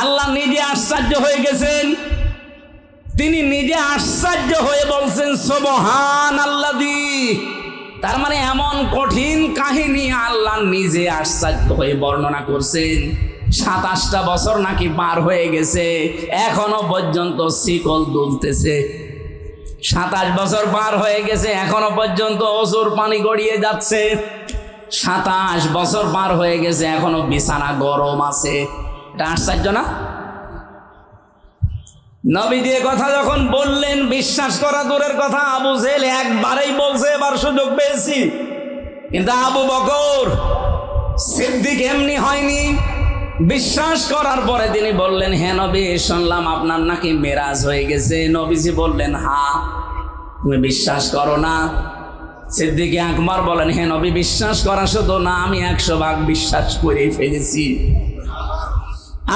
আল্লাহ নিজে আশ্চর্য হয়ে গেছেন। তিনি নিজে আশ্চর্য হয়ে বলছেন সোবহান আল্লাহ তার মানে এমন কঠিন কাহিনী আল্লাহ নিজে আশ্চর্য হয়ে বর্ণনা করছেন। সাতাশটা বছর নাকি পার হয়ে গেছে, এখনও পর্যন্ত শিকল দুলতেছে। সাতাশ বছর পার হয়ে গেছে, এখনও পর্যন্ত অসুর পানি গড়িয়ে যাচ্ছে। সাতাশ বছর পার হয়ে গেছে, এখনও বিছানা গরম আছে। এটা আশ্চর্য না। নবী দিয়ে কথা যখন বললেন, বিশ্বাস করা দূরের কথা, আবু জেল একবারেই বলছে, এবার সুযোগ পেয়েছি। কিন্তু আবু বকর সিদ্দিক এমনি হয়নি। বিশ্বাস করার পরে তিনি বললেন হ্যাঁ নবী, শুনলাম আপনার নাকি মেরাজ হয়ে গেছে। নবীজি বললেন, হা, তুমি বিশ্বাস করো না। সিদ্দিকে আকবর বলেন হ্যাঁ নবী, বিশ্বাস করা শুধু না, আমি একশো ভাগ বিশ্বাস করে ফেলেছি।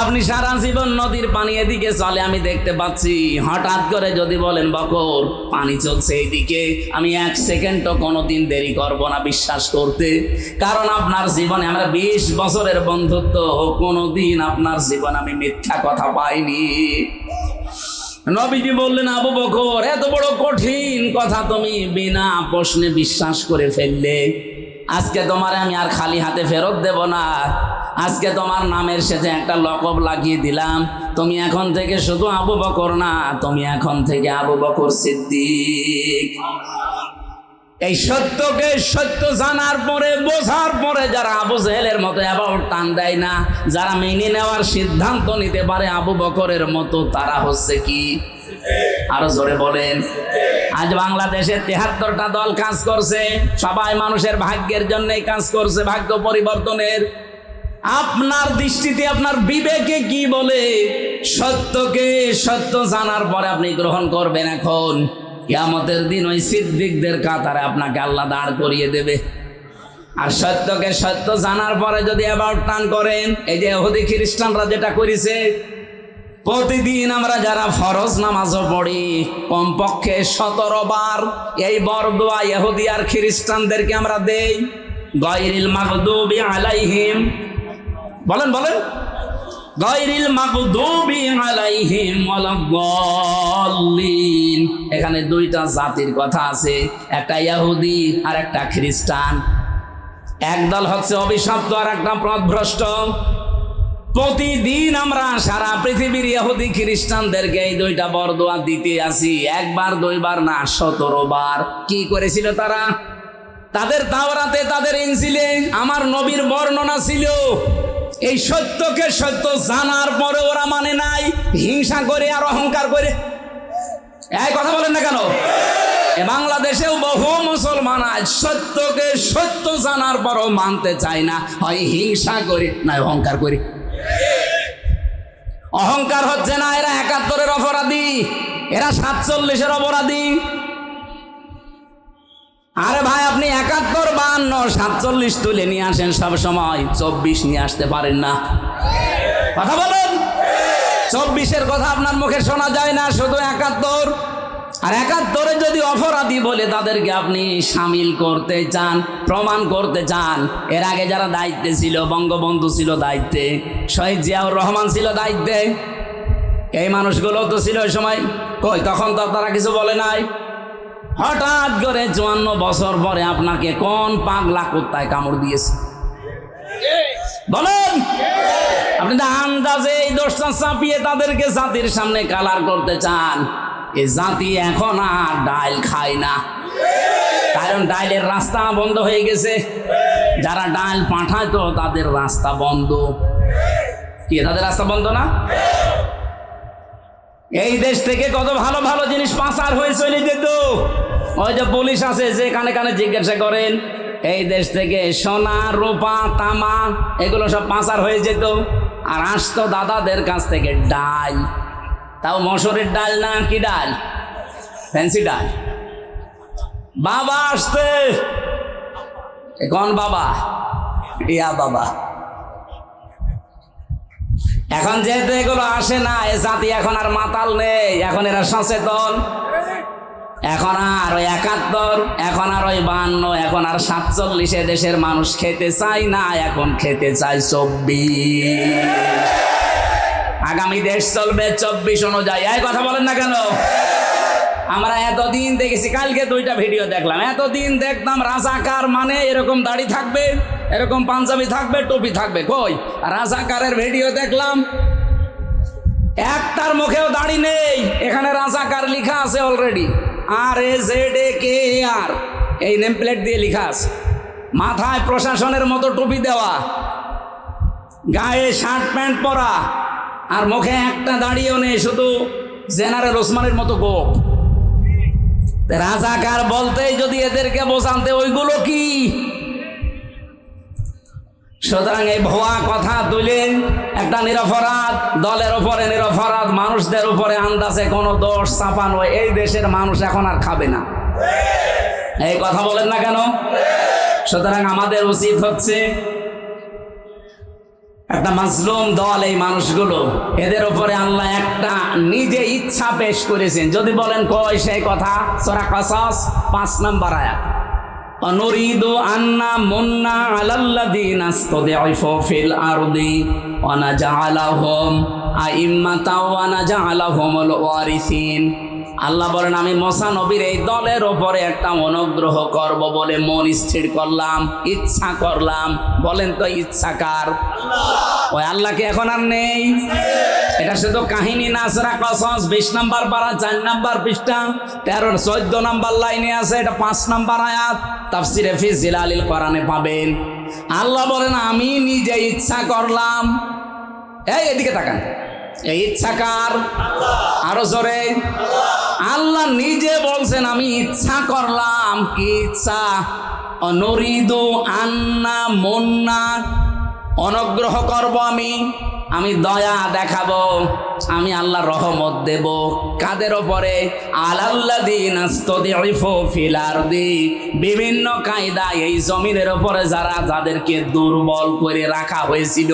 আপনি সারা জীবন নদীর পানি এদিকে চলে, আমি দেখতে পাচ্ছি, হঠাৎ করে যদি বলেন, বকর, পানি চলছে এইদিকে, আমি এক সেকেন্ডও কোনোদিন দেরি করব না বিশ্বাস করতে। কারণ আপনার জীবনে আমরা বিশ বছরের বন্ধুত্ব, কোনোদিন আপনার জীবন আমি মিথ্যা কথা পাইনি। নবীজি বললেন, আবু বকর, এত বড় কঠিন কথা তুমি বিনা প্রশ্নে বিশ্বাস করে ফেললে। আজকে তোমার আমি আর খালি হাতে ফেরত দেব না। আজকে তোমার নামের সাথে একটা লকব লাগিয়ে দিলাম। তুমি এখন থেকে শুধু আবু বকর না, তুমি এখন থেকে আবু বকর সিদ্দিক। এই সত্যকে সত্য জানার পরে, বোঝার পরে যারা আবু জেহেলের মতো অ্যাবাউট টান দেয় না, যারা মেনে নেওয়ার সিদ্ধান্ত নিতে পারে আবু বকরের মতো, তারা হচ্ছে কি? আরও জোরে বলেন। আজ বাংলাদেশে তেহাত্তরটা দল কাজ করছে। সবাই মানুষের ভাগ্যের জন্যই কাজ করছে, ভাগ্য পরিবর্তনের। আপনার দৃষ্টিতে আপনার বিবেকে কি বলে? সত্যকে সত্য জানার পরে আপনি গ্রহণ করবেন এখন। কিয়ামতের দিন ওই সিদ্দিকদের কাতারে আপনাকে আল্লাহ দাঁড় করিয়ে দেবে। আর সত্যকে সত্য জানার পরে যদি অ্যাবাউট টান করেন, এই যে এহুদি খ্রিস্টানরা যেটা করেছে, প্রতিদিন আমরা যারা ফরজ নামাজও পড়ি, কমপক্ষে সতেরো বার এই বরদোয়া ইহুদি আর খ্রিস্টানদেরকে আমরা দেই। গয়রিল মাগদুবি আলাইহিম বলেন বলেন। গয়রিল মাগদুবি আলাইহিম ওয়ালাদ্দাল্লিন এখানে দুইটা জাতির কথা আছে, একটা ইহুদি আর একটা খ্রিস্টান। একদল হচ্ছে অভিশপ্ত আর একটা পথভ্রষ্ট। প্রতিদিন আমরা সারা পৃথিবীর ইহুদি খ্রিস্টানদেরকে এই দুইটা বরদোয়া দিতে আসি। একবার, দুইবার না, সতেরো বার। কি করেছিল তারা? তাদের তাওরাতে তাদের ইনসিলে, আমার নবীর বর্ণনা ছিল এই সত্যকে সত্য জানার পরে ওরা মানে নাই, হিংসা করে আর অহংকার করে। এই কথা বলেন না কেন? বাংলাদেশেও বহু মুসলমান আজ সত্যকে সত্য জানার পরও মানতে চায় না। হয় হিংসা করে না অহংকার করে। অহংকার হচ্ছে না, এরা একাত্তরের অপরাধী, এরা সাতচল্লিশের অপরাধী। আরে ভাই, আপনি একাত্তর বান্ন সাতচল্লিশ তুলে নিয়ে আসেন সব সময়। চব্বিশ নিয়ে আসতে পারেন না। কথা বলেন? চব্বিশের কথা আপনার মুখে শোনা যায় না, শুধু একাত্তর। আর একাত্তরে যদি অপরাধী বলে তাদেরকে আপনি সামিল করতে চান, প্রমাণ করতে চান, এর আগে যারা দায়িত্বে ছিল, বঙ্গবন্ধু ছিল দায়িত্বে, শহীদ জিয়াউর রহমান ছিল দায়িত্বে। এই মানুষগুলো তো ছিল ওই সময়। কই, তখন তো তারা কিছু বলে নাই। হঠাৎ করে চুয়ান্ন বছর পরে আপনাকে কোন পাগলা কুত্তায় কামড় দিয়েছে? বলেন। আপনি তো আন্দাজে এই দোষটা চাপিয়ে তাদেরকে জাতির সামনে কালার করতে চান। এ জাতি এখন আর ডাইল খায় না। কারণ ডাইলের রাস্তা বন্ধ হয়ে গেছে। যারা ডাইল পাঠাতো তাদের রাস্তা বন্ধ। কি, তাদের রাস্তা বন্ধ না? এই দেশ থেকে কত ভালো ভালো জিনিস পাচার হয়ে চলে যেত। ওই যে পুলিশ আছে, যে কানে কানে জিজ্ঞাসা করেন, এই দেশ থেকে সোনা, রূপা, তামা, এগুলো সব পাচার হয়ে যেত। আর আসতো দাদাদের কাছ থেকে ডাল। তাও মসুরের ডাল না, কি ডাল? ফ্যান্সি ডাল। বাবা আসতে কোন বাবা? ইয়া বাবা। এখন যেহেতু এগুলো আসে না, এ জাতি এখন আর মাতাল নেই, এখন এরা সচেতন। এখন আর ওই একাত্তর, এখন আর ওই বান্ন, এখন আর সাতচল্লিশে দেশের মানুষ খেতে চাই না, এখন খেতে চাই চব্বিশ। আগামী দেশ চলবে চব্বিশ অনুযায়ী। এই কথা বলেন না কেন? আমরা এতদিন দেখেছি, কালকে দুইটা ভিডিও দেখলাম। এতদিন দেখতাম রাজাকার মানে এরকম দাড়ি থাকবে, এরকম পাঞ্জাবি থাকবে, টুপি থাকবে। কই? রাজাকারের ভিডিও দেখলাম। একটার মুখেও দাড়ি নেই। এখানে রাজাকার লিখা আছে অলরেডি আর এ জেড এ কে আর। এই নেম প্লেট দিয়ে লিখা আছে। মাথায় প্রশাসনের মতো টুপি দেওয়া। গায়ে শার্ট প্যান্ট পরা। আর মুখে একটা দাড়িও নেই, শুধু জেনারেল ওসমানের মতো গোপ। রাজাকার বলতেই যদি এদেরকে বোঝানতে, ওইগুলো কি? সুতরাং এই ভুয়া কথা তুলে একটা নিরপরাধ, দলের উপরে নিরপরাধ, মানুষদের উপরে আন্দাজে কোনো দোষ চাপানো এই দেশের মানুষ এখন আর খাবে না। এই কথা বলেন না কেন? সুতরাং আমাদের উচিত হচ্ছে একটা মাজলুম দল এই মানুষগুলো। এদের উপরে আল্লাহ একটা নিজে ইচ্ছা পেশ করেছেন। যদি বলেন, কয় সেই কথা? সোরা কসাস, পাঁচ নম্বর আয়াত। আমরা আন্না মুন্না আলাহম ওয়ারিসিন। আল্লাহ বলেন, আমি মশা নবীর এই দলের ওপরে একটা অনুগ্রহ করব বলে মন স্থির করলাম, ইচ্ছা করলাম। বলেন তো ইচ্ছাকার ওই আল্লাহকে এখন আর নেই। এটা শুধু কাহিনী না, সেরা কসস, বিশ নাম্বার পারা, চার নাম্বার পৃষ্ঠা, তেরো, চোদ্দ নাম্বার লাইনে আছে, এটা পাঁচ নাম্বার আয়াত। তাফসিরে ফি জিলালিল কোরআনে পাবেন। আল্লাহ বলেন, আমি নিজে ইচ্ছা করলাম। এই, এদিকে তাকান। এই ইচ্ছাকার আরও জোরে। আল্লাহ নিজে বলছেন, আমি ইচ্ছা করলাম কি ইচ্ছা? অনরিদু আন্না মন্না, অনুগ্রহ করব আমি আমি দয়া দেখাবো, আমি আল্লাহ রহমত দেব। কাদের ওপরে? আলাল্লাদিন ফিলারদি বিভিন্ন কায়দায় এই জমিনের ওপরে যারা, যাদেরকে দুর্বল করে রাখা হয়েছিল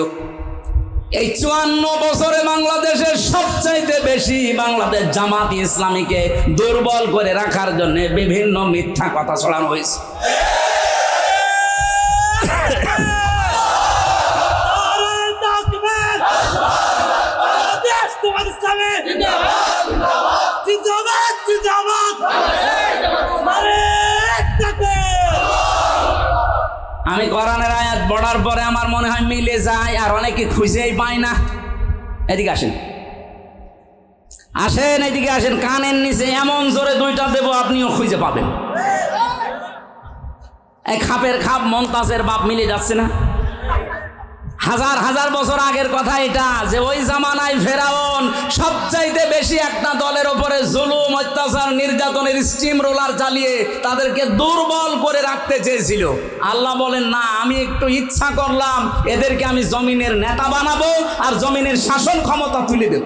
এই চুয়ান্ন বছরে বাংলাদেশের সবচাইতে বেশি বাংলাদেশ জামাত ইসলামীকে দুর্বল করে রাখার জন্য বিভিন্ন মিথ্যা কথা ছড়ানো হয়েছে। আমি কোরআনের আয়াত পড়ার পরে আমার মনে হয় মিলে যায় আর অনেকে খুঁজেই পায় না। এদিকে আসেন। আসেন, এদিকে আসেন। কানের নিচে এমন জোরে দুইটা দেব আপনিও খুঁজে পাবেন। এই খাপের খাপ মন্তাজের বাপ মিলে যাচ্ছে না। হাজার হাজার বছর আগের কথা এটা, যে ওই জামানায় ফেরাউন সবচাইতে বেশি একটা দলের ওপরে জুলুম, অত্যাচার, নির্যাতনের স্টিম রোলার চালিয়ে তাদেরকে দুর্বল করে রাখতে চেয়েছিল। আল্লাহ বলেন, না, আমি একটু ইচ্ছা করলাম, এদেরকে আমি জমিনের নেতা বানাবো আর জমিনের শাসন ক্ষমতা তুলে দেব।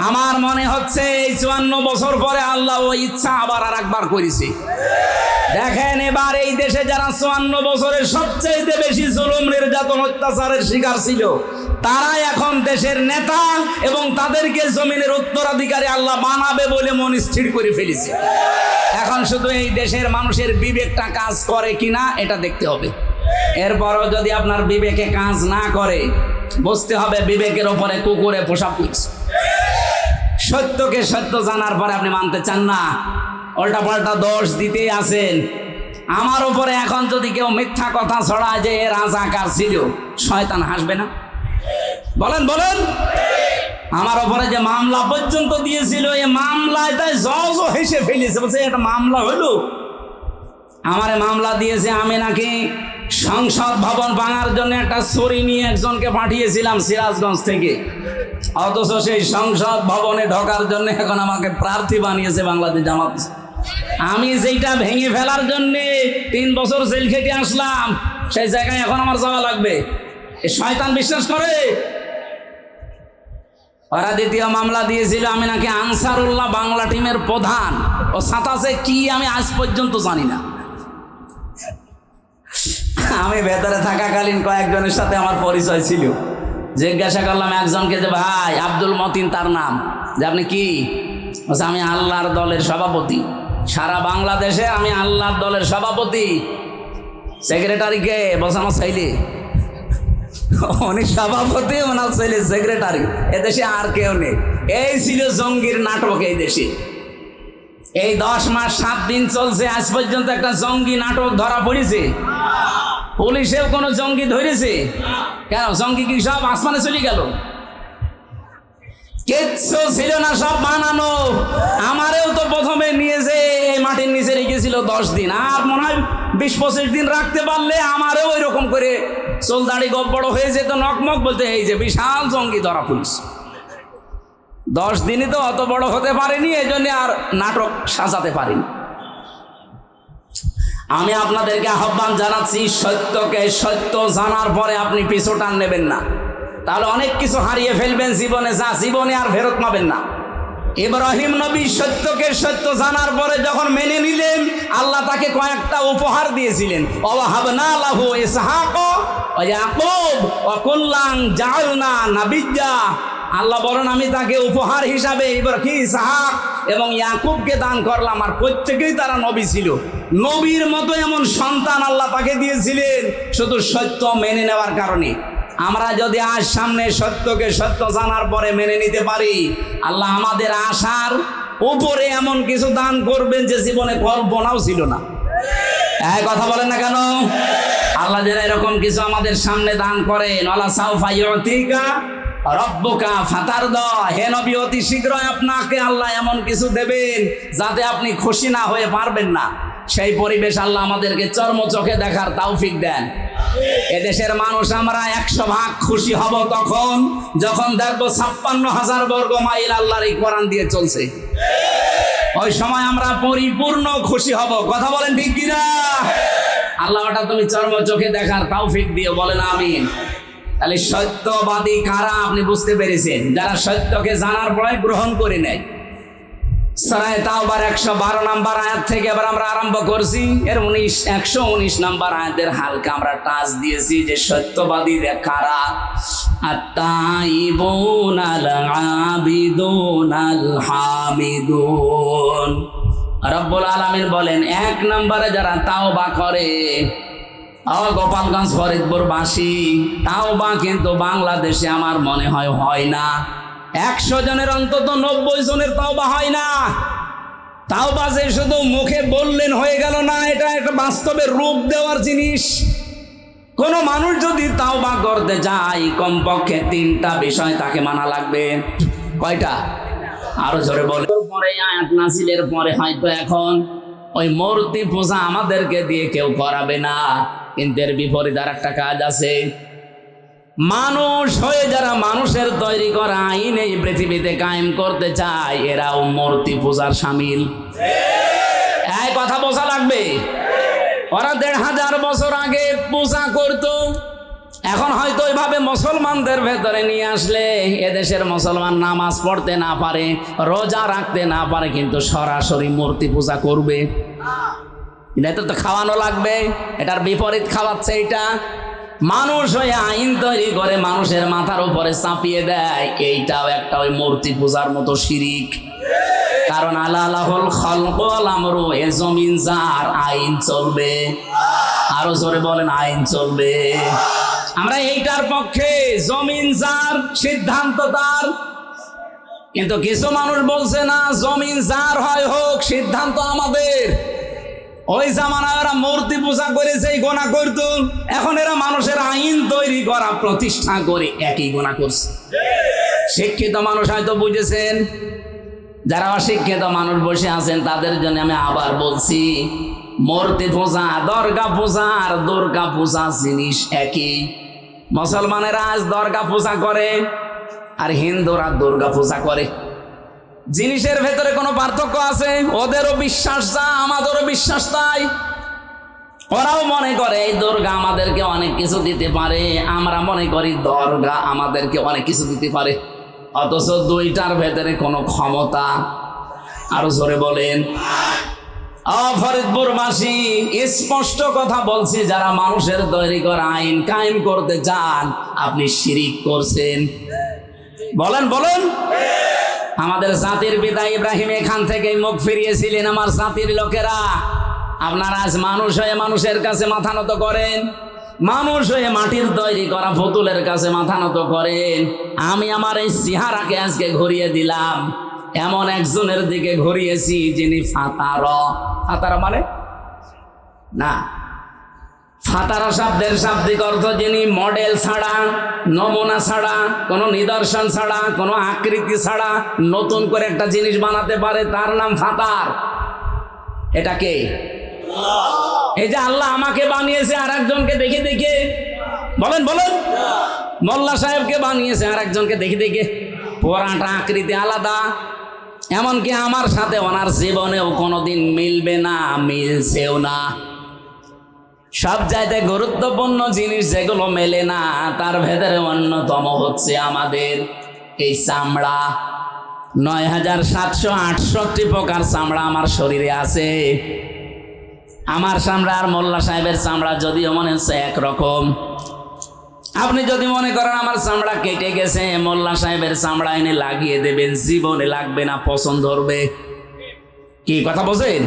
আমার মনে হচ্ছে এই চুয়ান্ন বছর পরে আল্লাহ ওই ইচ্ছা আবার আর একবার করেছে। দেখেন এবার এই দেশে যারা চুয়ান্ন বছরের সবচেয়ে বেশি জুলুম, নির্যাতন, অত্যাচারের শিকার ছিল তারা এখন দেশের নেতা এবং তাদেরকে জমিনের উত্তরাধিকারী আল্লাহ বানাবে বলে মন স্থির করে ফেলেছে। এখন শুধু এই দেশের মানুষের বিবেকটা কাজ করে কিনা এটা দেখতে হবে। এরপরও যদি আপনার বিবেকে কাজ না করে বুঝতে হবে বিবেকের ওপরে কুকুরে পোশাক করছে সত্যকে সত্য জানার পরে আপনি মানতে চান না। উল্টা পাল্টা দোষ দিতেই আছেন। আমার উপরে এখন যদি কেউ মিথ্যা কথা ছড়ায় যে এ রাজাকার ছিল, শয়তান হাসবে না? বলেন বলেন। আমার ওপরে যে মামলা পর্যন্ত দিয়েছিল এই মামলায় তাই জজ হেসে ফেলেছে। বলছে, এটা মামলা হলো? আমারে মামলা দিয়েছে আমি নাকি সংসদ ভবন ভাঙার জন্য একটা ছড়ি নিয়ে একজনকে পাঠিয়েছিলাম সিরাজগঞ্জ থেকে। অথচ সেই সংসদ ভবনে ঢোকার জন্য এখন আমাকে প্রার্থী বানিয়েছে বাংলাদেশ জামাত। আমি যেটা ভেঙে ফেলার জন্যে তিন বছর জেল খেটে আসলাম, সেই জায়গায় এখন আমার যাওয়া লাগবে। এ শয়তান বিশ্বাস করে? ওরা দ্বিতীয় মামলা দিয়েছিল, আমি নাকি আনসারুল্লাহ বাংলা টিমের প্রধান। ও সাতাশে কি আমি আজ পর্যন্ত জানি না। আমি ভেতরে থাকাকালীন কয়েকজনের সাথে আমার পরিচয় ছিল। জিজ্ঞাসা করলাম, একজনকে যে ভাই, আব্দুল মতিন তার নাম? যে আপনি কি? আমি আল্লাহর দলের সভাপতি। সারা বাংলাদেশে আমি আল্লাহর দলের সভাপতি। সেক্রেটারিকে আমার চাইলে উনি সভাপতি, ওনার ছেলে সেক্রেটারি। এদেশে আর কেউ নেই। এই ছিল জঙ্গির নাটক এই দেশে। এই দশ মাস, সাত দিন চলছে, আজ পর্যন্ত একটা জঙ্গি নাটক ধরা পড়েছে। পুলিশেও কোনো জঙ্গি ধরেছে? কেন? জঙ্গি কি সব আসমানে চলে গেল? কিচ্ছু ছিল না, সব বানানো। আমারেও তো প্রথমে নিয়েছে এই মাটির নিচে রেখেছিল দশ দিন। আর মনে হয় বিশ পঁচিশ দিন রাখতে পারলে আমারও ওই রকম করে চুল দাড়ি গপ বড় হয়ে যেত, নকমক বলতে, এই যে বিশাল জঙ্গি ধরা পুলিশ। দশ দিনই তো অত বড় হতে পারেনি এই জন্য আর নাটক সাজাতে পারিনি। আমি আপনাদেরকে আহ্বান জানাচ্ছি, সত্যকে সত্য জানার পরে আপনি পিছু টান নেবেন না। তাহলে অনেক কিছু হারিয়ে ফেলবেন জীবনে, যা জীবনে আর ফেরত পাবেন না। ইব্রাহিম নবী সত্যকে সত্য জানার পরে যখন মেনে নিলেন, আল্লাহ তাকে কয়েকটা উপহার দিয়েছিলেন। আল্লাহ বলেন, আমি তাকে উপহার হিসাবে এবার কি ইসহাক এবং ইয়াকুবকে দান করলাম। আর প্রত্যেকেই তারা নবী ছিল। নবীর মতো এমন সন্তান আল্লাহ তাকে দিয়েছিলেন শুধু সত্য মেনে নেওয়ার কারণে। আমরা যদি আজ সামনে সত্যকে সত্য জানার পরে মেনে নিতে পারি, আল্লাহ আমাদের আশার উপরে এমন কিছু দান করবেন যে জীবনে কল্পনাও ছিল না। এই কথা বলেন না কেন? আল্লাহ যেন এরকম কিছু আমাদের সামনে দান করেন। আল্লাহ সাউফাইকা রব্বকা ফাতার দ হে নবী, অতি শীঘ্রই আপনাকে আল্লাহ এমন কিছু দেবেন যাতে আপনি খুশি না হয়ে পারবেন না। সেই পরিবেশ আল্লাহ আমাদেরকে চর্ম চোখে দেখার তৌফিক দেন। এদেশের মানুষ আমরা একশো ভাগ খুশি হব তখন, যখন দেখব ছাপ্পান্ন হাজার বর্গ মাইল আল্লাহর এই কোরআন দিয়ে চলছে। ওই সময় আমরা পরিপূর্ণ খুশি হব। কথা বলেন কিনা? আল্লাহ ওটা তুমি চর্ম চোখে দেখার তৌফিক দিয়ে বলেন আমিন। তাহলে সত্যবাদী কারা আপনি বুঝতে পেরেছেন? যারা সত্যকে জানার পরে গ্রহণ করে নেয়। সরাই তাওবার একশো বারো নাম্বার আয়াত থেকে এবার আমরা আরম্ভ করছি। এর উনিশ, একশো উনিশ নাম্বার আয়াতের হালকা আমরা টাচ দিয়েছি যে সত্যবাদী কারা? আত্মাইবুন আল আবিদুন আল হামিদুন রব্বুল আলামিন বলেন, এক নম্বরে যারা তাওবা করে, ও গোপালগঞ্জ ফরিদপুরবাসী, তাওবা কিন্তু বাংলাদেশে আমার মনে হয় হয় না। একশো জনের অন্তত নব্বই জনের তাওবা হয় না। তাওবা যে শুধু মুখে বললেন হয়ে গেল না, এটা একটা বাস্তবের রূপ দেওয়ার জিনিস। কোন মানুষ যদি তাওবা করতে যায়, কমপক্ষে তিনটা বিষয় তাকে মানা লাগবে। কয়টা? আরও জোরে বলে। পরে আয়াত নাসিলের পরে হয়তো এখন ওই মূর্তি পূজা আমাদেরকে দিয়ে কেউ করাবে না। কিন্তু এর বিপরীত আর একটা কাজ আছে। মানুষ হয়ে যারা মানুষের তৈরি করা আইন এই পৃথিবীতে কায়েম করতে চায়, এরাও মূর্তি পূজার সামিল। এই কথা বোঝা লাগবে? ওরা দেড় হাজার বছর আগে পূজা করতো। এখন হয়তো ওইভাবে মুসলমানদের ভেতরে নিয়ে আসলে এদেশের মুসলমান নামাজ পড়তে না পারে, রোজা রাখতে না পারে, কিন্তু সরাসরি মূর্তি পূজা করবে। এটা তো খাওয়ানো লাগবে, এটার বিপরীত খাওয়াচ্ছে এটা। মানুষ হয়ে আইন তৈরি করে মানুষের মাথার উপরে চাপিয়ে দেয়, এইটাও একটা ওই মূর্তি পূজার মতো শিরিক। কারণ আল্লাহ খলকল আমরু, এ জমিন যার আইন চলবে। আরও জোরে বলেন, আইন চলবে। আমরা এইটার পক্ষে জমিন যার সিদ্ধান্ত তার। কিন্তু কিছু মানুষ বলছে না, জমিন যার হয় হোক, সিদ্ধান্ত আমাদের। ওই জামানায় এরা মূর্তি পূজা করেছে এই গোনা করত, এখন এরা মানুষের আইন তৈরি করা প্রতিষ্ঠা করে একই গোনা করছে। শিক্ষিত মানুষ হয়তো বুঝেছেন, যারা অশিক্ষিত মানুষ বসে আছেন, তাদের জন্য আমি আবার বলছি, মূর্তি পূজা, দর্গা পূজা আর দুর্গা পূজা জিনিস একই। মুসলমানেরা আজ দর্গা পূজা করে আর হিন্দুরা দুর্গা পূজা করে। জিনিসের ভেতরে কোনো পার্থক্য আছে? ওদেরও বিশ্বাস যা, আমাদেরও বিশ্বাস তাই। ওরাও মনে করে, এই দুর্গা আমাদেরকে অনেক কিছু দিতে পারে। আমরা মনে করি, দর্গা আমাদেরকে অনেক কিছু দিতে পারে। অথচ দুইটার ভেতরে কোনো ক্ষমতা আরও জোরে বলেন। ফরিদপুরবাসী, স্পষ্ট কথা বলছি, যারা মানুষের তৈরি করা আইন কায়েম করতে চান, আপনি শিরিক করছেন। বলেন বলেন। আমাদের জাতির পিতা ইব্রাহিম এখান থেকে মুখ ফিরিয়েছিলেন আমার জাতির লোকেরা। আপনারা আজ মানুষ হয়ে মানুষের কাছে মাথা নত করেন। মানুষ হয়ে মাটির তৈরি করা ফতুলের কাছে মাথা নত করেন। আমি আমার এই চেহারাকে আজকে ঘুরিয়ে দিলাম। এমন একজনের দিকে ঘুরিয়েছি যিনি ফাতার। ফাতারা মানে? না ফাতারা শব্দের শাব্দিক অর্থ যিনি মডেল ছাড়া নমুনা ছাড়া কোনো নিদর্শন ছাড়া কোনো আকৃতি ছাড়া নতুন করে একটা জিনিস বানাতে পারে তার নাম ফাতার। এটা কে? এই যে আল্লাহ আমাকে বানিয়েছে আর একজনকে দেখে দেখে। বলেন বলেন। মোল্লা সাহেবকে বানিয়েছে আর একজনকে দেখে দেখে। পোড়াটা আকৃতি আলাদা। এমনকি আমার সাথে ওনার জীবনেও কোনোদিন মিলবে না মিলছেও না। সব জায়গায় গুরুত্বপূর্ণ জিনিস যেগুলো মেলে না তার ভেতরে অন্যতম হচ্ছে আমাদের এই চামড়া। নয় হাজার সাতশো আটষট্টি প্রকার চামড়া আমার শরীরে আছে। আমার চামড়া আর মোল্লা সাহেবের চামড়া যদিও মনে হচ্ছে একরকম। আপনি যদি মনে করেন আমার চামড়া কেটে গেছে মোল্লা সাহেবের চামড়া এনে লাগিয়ে দেবেন জীবনে লাগবে না পছন্দ ধরবে কি কথা বলছেন?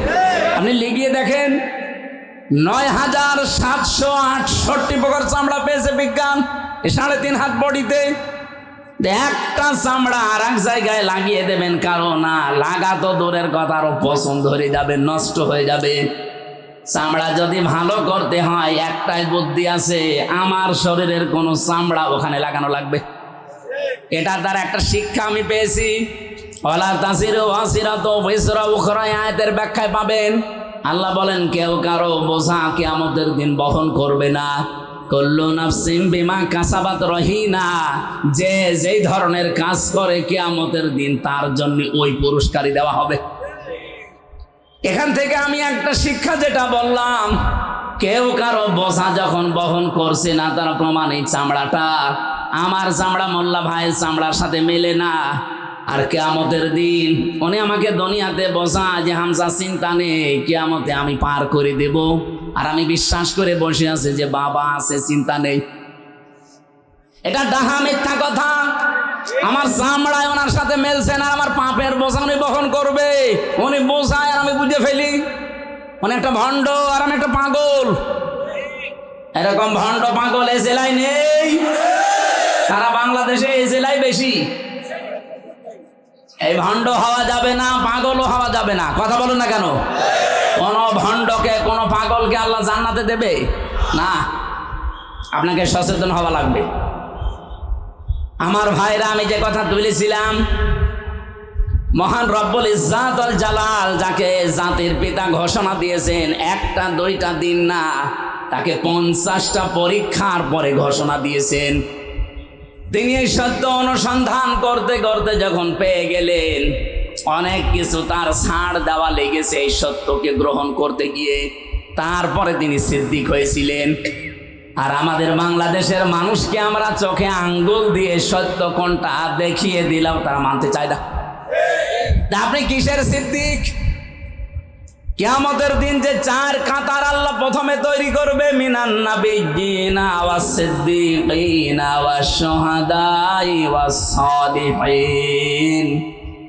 আপনি লিখিয়ে দেখেন। নয় হাজার সাতশো আটষট্টি প্রকার চামড়া পেয়েছে বিজ্ঞান। সাড়ে তিন হাত বডিতে। একটা চামড়া আর এক জায়গায় লাগিয়ে দেবেন, কারণ না, লাগা তো দূরের কথা, আরও পছন্দ হয়ে যাবে, নষ্ট হয়ে যাবে। চামড়া যদি ভালো করতে হয়, একটাই বুদ্ধি আছে, আমার শরীরের কোনো চামড়া ওখানে লাগানো লাগবে। এটার দ্বারা একটা শিক্ষা আমি পেয়েছি। অলা তাসির ওয়াসিরা তো ব্যাখ্যায় পাবেন আল্লাহ বলেন, কেউ কারও বোঝা কিয়ামতের দিন বহন করবে না। কল্লু নাফসিম বিমা কাসাবাত রহিনা। যে যেই ধরনের কাজ করে কিয়ামতের দিন, তার জন্য ওই পুরস্কারই দেওয়া হবে। এখান থেকে আমি একটা শিক্ষা যেটা বললাম, কেউ কারও বোঝা যখন বহন করছে না, তার প্রমাণ এই চামড়াটা। আমার চামড়া মোল্লা ভাইয়ের চামড়ার সাথে মেলে না। আর কেয়ামতের দিন উনি আমাকে দুনিয়াতে বসা যে হামসা চিন্তা নেই, কেয়ামতে আমি পার করে দেব। আর আমি বিশ্বাস করে বসে আছে যে বাবা আছে, চিন্তা নেই। এটা ডাহা মিথ্যা কথা। আমার চামড়ায় ওনার সাথে মেলছে না, আমার পাপের বোঝা উনি বহন করবে। উনি বোঝায় আর আমি বুঝে ফেলি। উনি একটা ভণ্ড আর আমি একটা পাগল। এরকম ভণ্ড পাগল এই জেলায় নেই। সারা বাংলাদেশে এই জেলায় বেশি। এই ভণ্ড হওয়া যাবে না, পাগলও হওয়া যাবে না। কথা বলো না কেন? কোন ভণ্ডকে, কোন পাগলকে আল্লাহ জান্নাতে দেবে? না। আপনাকে সচেতন হওয়া লাগবে। আমার ভাইরা, আমি যে কথা তুলেছিলাম, মহান রব্বুল ইজাত আল জালাল যাকে জাতির পিতা ঘোষণা দিয়েছেন, একটা, দুইটা দিন না, তাকে পঞ্চাশটা পরীক্ষার পরে ঘোষণা দিয়েছেন। তিনি এই সত্য অনুসন্ধান করতে করতে যখন পেয়ে গেলেন, অনেক কিছু তার ছাড় দেওয়া লেগেছে এই সত্যকে গ্রহণ করতে গিয়ে। তারপরে তিনি সিদ্দিক হয়েছিলেন। আর আমাদের বাংলাদেশের মানুষকে আমরা চোখে আঙ্গুল দিয়ে সত্য কোনটা দেখিয়ে দিলাম, তারা মানতে চায় না। আপনি কিসের সিদ্দিক? কিয়ামতের দিন যে চার কাতার আল্লাহ প্রথমে তৈরি করবে, মিনান নাবিয়িনা ওয়াস সিদ্দিকিনা ওয়াস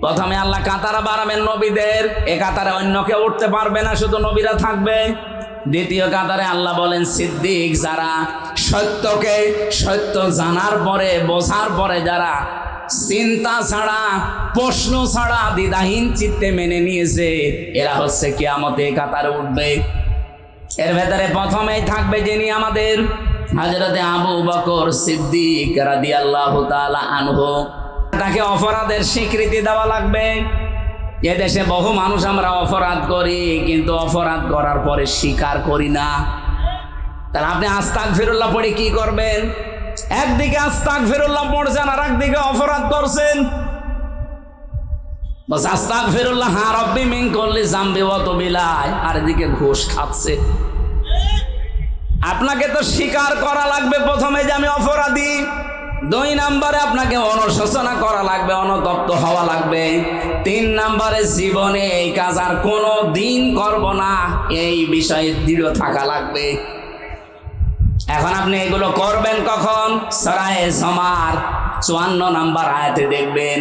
প্রথমে আল্লাহ কাতারা বাড়াবেন নবীদের, এ কাতারে অন্য কেউ উঠতে পারবে না, শুধু নবীরা থাকবে। দ্বিতীয় কাতারে আল্লাহ বলেন, সিদ্দিক যারা সত্যকে সত্য জানার পরে, বোঝার পরে যারা চিন্তা ছাড়া, প্রশ্ন ছাড়া দ্বিধাহীন চিত্তে মেনে নিয়েছে। এরা হচ্ছে কিয়ামতে কাতারে উঠবে। এর ভেতরে প্রথমেই থাকবে যিনি আমাদের হাজরতে আবু বকর সিদ্দিক রাদি আল্লাহ আনহু। তাকে অপরাধের স্বীকৃতি দেওয়া লাগবে। এ দেশে বহু মানুষ আমরা অপরাধ করি, কিন্তু অপরাধ করার পরে স্বীকার করি না। তাহলে আপনি আস্তাক ফিরুল্লাহ পড়ে কি করবেন? একদিকে আস্তাক ফিরুল্লাহ পড়ছেন আর একদিকে অপরাধ করছেন। বস আস্তাক ফিরুল্লাহ হ্যাঁ রব্বি মিং করলে জাম্বি অত বিলায় আর এদিকে ঘুষ খাচ্ছে। আপনাকে তো স্বীকার করা লাগবে প্রথমে যে আমি অপরাধী। দুই নাম্বারে আপনাকে অনুশোচনা করা লাগবে, অনুতপ্ত হওয়া লাগবে। তিন নাম্বারে জীবনে এই কাজ আর কোনো দিন করব না, এই বিষয়ে দৃঢ় থাকা লাগবে। এখন আপনি এগুলো করবেন কখন? সরায়ে সমার চুয়ান্ন নাম্বার আয়াতে দেখবেন।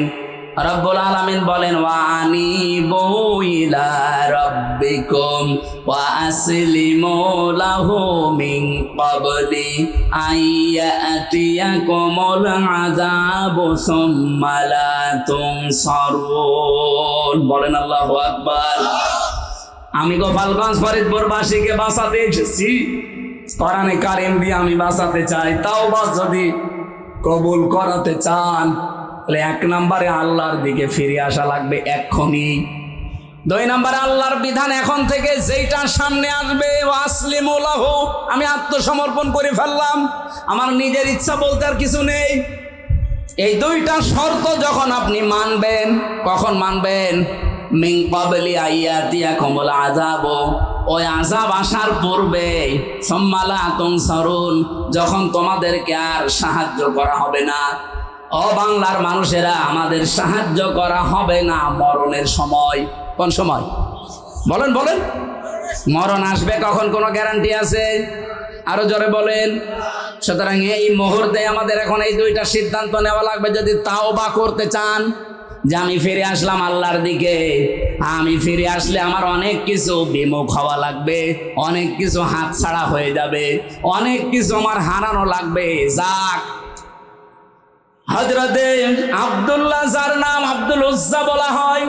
রব্বুল আলামিন বলেন ওয়ানি বইলা রব্বিকুম ওয়া আসলিমু লাহু মিন ক্বাবলি আইয়াতিয়াকুমুল আযাবু সুম্মা লা তুনসারুন। বলেন আল্লাহু আকবার। আমি গোপালগঞ্জ, ফরিদপুরবাসীকে বাঁচাতে এসেছি। কোরআনে কারিম দিয়ে আমি বাঁচাতে চাই, তাও বাস যদি কবুল করাতে চান, তাহলে এক নম্বরে আল্লাহর দিকে ফিরে আসা লাগবে এক্ষুনি। দুই নম্বরে আল্লাহর বিধান এখন থেকে যেইটা সামনে আসবে আসলিমুল্লাহ আমি আত্মসমর্পণ করে ফেললাম। আমার নিজের ইচ্ছা বলতে আর কিছু নেই। এই দুইটা শর্ত যখন আপনি মানবেন, কখন মানবেন? মিং পাবলি আইয়াতিয়া কমল আজাব ওই আজাব আসার পূর্বে সম্মালা তুম সরুন যখন তোমাদেরকে আর সাহায্য করা হবে না। ও বাংলার মানুষেরা, আমাদের সাহায্য করা হবে না মরণের সময়। কোন সময়? বলেন বলেন। মরণ আসবে কখন? কোনো গ্যারান্টি আছে? আরও জোরে বলেন। সুতরাং এই মুহূর্তে আমাদের এখন এই দুইটা সিদ্ধান্ত নেওয়া লাগবে। যদি তাও বা করতে চান যে আমি ফিরে আসলাম আল্লাহর দিকে। আমি ফিরে আসলে আমার অনেক কিছু বিমুখ হওয়া লাগবে, অনেক কিছু হাত ছাড়া হয়ে যাবে, অনেক কিছু আমার হারানো লাগবে। যাক হজরতে আব্দুল্লাহ যার নাম আব্দুল উজ্জা বলা হয়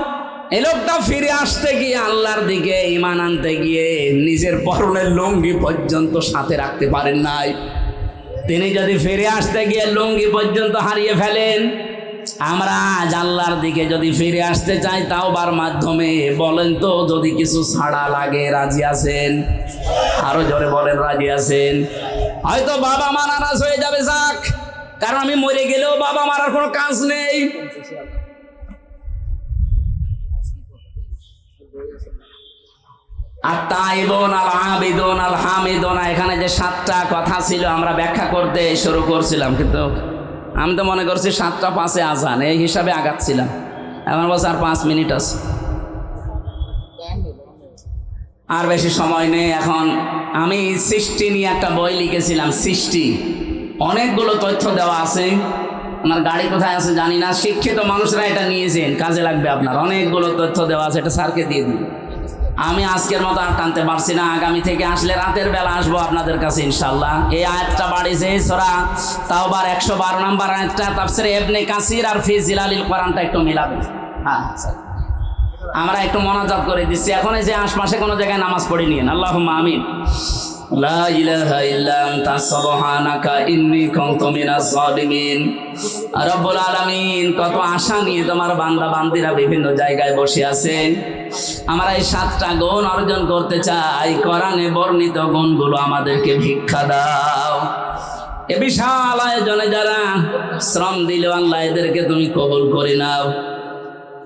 এই লোকটা ফিরে আসতে গিয়ে আল্লাহর দিকে ইমান আনতে গিয়ে নিজের পরনের লুঙ্গি পর্যন্ত সাথে রাখতে পারেন নাই। তিনি যদি ফিরে আসতে গিয়ে লুঙ্গি পর্যন্ত হারিয়ে ফেলেন আমরা জানলার দিকে যদি ফিরে আসতে চাই তাও বার মাধ্যমে। বলেন তো, যদি কিছু ছাড়া লাগে, রাজি আছেন? আরও জোরে বলেন, রাজি আছেন? হয়তো বাবা মা নারাজ হয়ে যাবে, যাক। কারণ আমি মরে গেলেও বাবা মারার কোনো কাজ নেই। আর তাইবন আল আবিদন আল এখানে যে সাতটা কথা ছিল, আমরা ব্যাখ্যা করতে শুরু করছিলাম, কিন্তু আমি তো মনে করছি সাতটা পাঁচে আজান, এই হিসাবে আগাচ্ছিলাম। এখন বলছে আর পাঁচ মিনিট আছে। আর বেশি সময় নেই এখন। আমি সৃষ্টি নিয়ে একটা বই লিখেছিলাম, সৃষ্টি। অনেকগুলো তথ্য দেওয়া আছে। আমার গাড়ি কোথায় আছে জানি না। শিক্ষিত মানুষরা এটা নিয়েছেন কাজে লাগবে আপনার। অনেকগুলো তথ্য দেওয়া আছে, এটা স্যারকে দিয়ে দিন। আমি আজকের মতো আর টানতে পারছি না। আগামী থেকে আসলে রাতের বেলা আসব আপনাদের কাছে ইনশাল্লাহ এই আয়াতটা বাড়িছে সরা তাও বার একশো বারো নাম্বার আয়াতটা তারপর এবনে কাসির আর ফি জিলালিল কোরআনটা একটু মিলাবে। হ্যাঁ আমরা একটু মনাজাত করে দিচ্ছি। এখন এই যে আশপাশে কোনো জায়গায় নামাজ পড়ে নিন আল্লাহ আমিন। লা ইলাহা ইল্লা আনতা, সুবহানাকা ইন্নী কুনতু মিনাজ জালিমিন রব্বুল আলামিন, কত আশা নিয়ে তোমার বান্দা বান্দিরা বিভিন্ন জায়গায় বসে আছেন আমরা এই সাতটা গুণ অর্জন করতে চাই। কোরআনে বর্ণিত গুণগুলো আমাদেরকে ভিক্ষা দাও। এ বিশাল আয়োজনে যারা শ্রম দিল আল্লাহ এদেরকে তুমি কবুল করে নাও।